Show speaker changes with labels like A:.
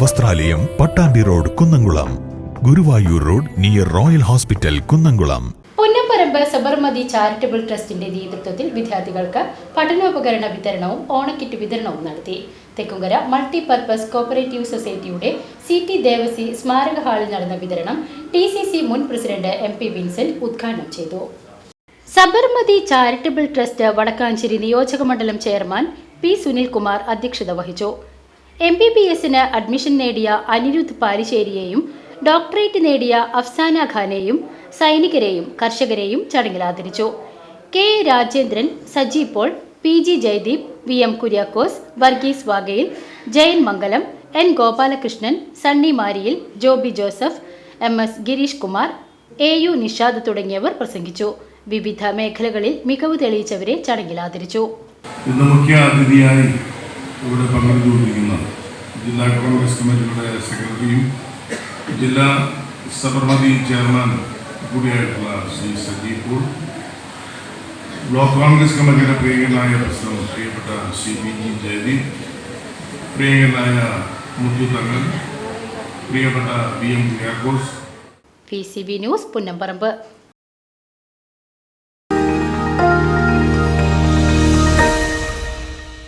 A: വസ്ത്രാലയം Pattambi road Kunnamkulam. Guruvayur road near royal hospital Kunnamkulam.
B: Punnapparambu Sabarmati charitable ട്രസ്റ്റിന്റെ നേതൃത്വത്തിൽ വിദ്യാർത്ഥികൾക്ക് പഠനോപകരണ വിതരണവും ഓണക്കിറ്റ് വിതരണവും നടത്തി. തെക്കുംകര മൾട്ടിപർപ്പസ് കോപ്പറേറ്റീവ് സൊസൈറ്റിയുടെ സി ടി ദേവസി സ്മാരക ഹാളിൽ നടന്ന വിതരണം ടി സി സി മുൻ പ്രസിഡന്റ് എം പി വിൻസെന്റ് ഉദ്ഘാടനം ചെയ്തു. സബർമതി ചാരിറ്റബിൾ ട്രസ്റ്റ് വടക്കാഞ്ചേരി നിയോജക മണ്ഡലം ചെയർമാൻ പി സുനിൽകുമാർ അധ്യക്ഷത വഹിച്ചു. എം ബി ബി എസിന് അഡ്മിഷൻ നേടിയ അനിരുദ്ധ് പാരിശ്ശേരിയെയും ഡോക്ടറേറ്റ് നേടിയ അഫ്സാന ഖാനെയും സൈനികരെയും കർഷകരെയും ചടങ്ങിൽ ആദരിച്ചു. K. Rajendran Saji Paul P. G. Jayadeep V. M. Kuriakose Varghese Vagayil Jayan Mangalam N. Gopalakrishnan Sunny Mariyil Joby Joseph M. S. Girish Kumar A. U. Nishad തുടങ്ങിയവർ പ്രസംഗിച്ചു. വിവിധ മേഖലകളിൽ മികവ് തെളിയിച്ചവരെ ചടങ്ങിൽ ആദരിച്ചു.
C: മുഖ്യ അതിഥിയായി ഇവിടെ പങ്കെടുത്തുകൊണ്ടിരിക്കുന്ന ജില്ലാ കോൺഗ്രസ് കമ്മിറ്റിയുടെ സെക്രട്ടറിയും ജില്ലാ സബർമതി ചെയർമാൻ കൂടിയായിട്ടുള്ള ശ്രീ സജീവ് പൂൾ ബ്ലോക്ക് കോൺഗ്രസ് കമ്മിറ്റിയുടെ പ്രിയങ്കരനായ പ്രസിഡന്റ് പ്രിയപ്പെട്ട ശ്രീ പി ജി ജയദീപ് പ്രിയങ്കരനായ മുത്തു തങ്ങൾ പ്രിയപ്പെട്ട V M Kuriakose
B: P C B news Punnamparambu.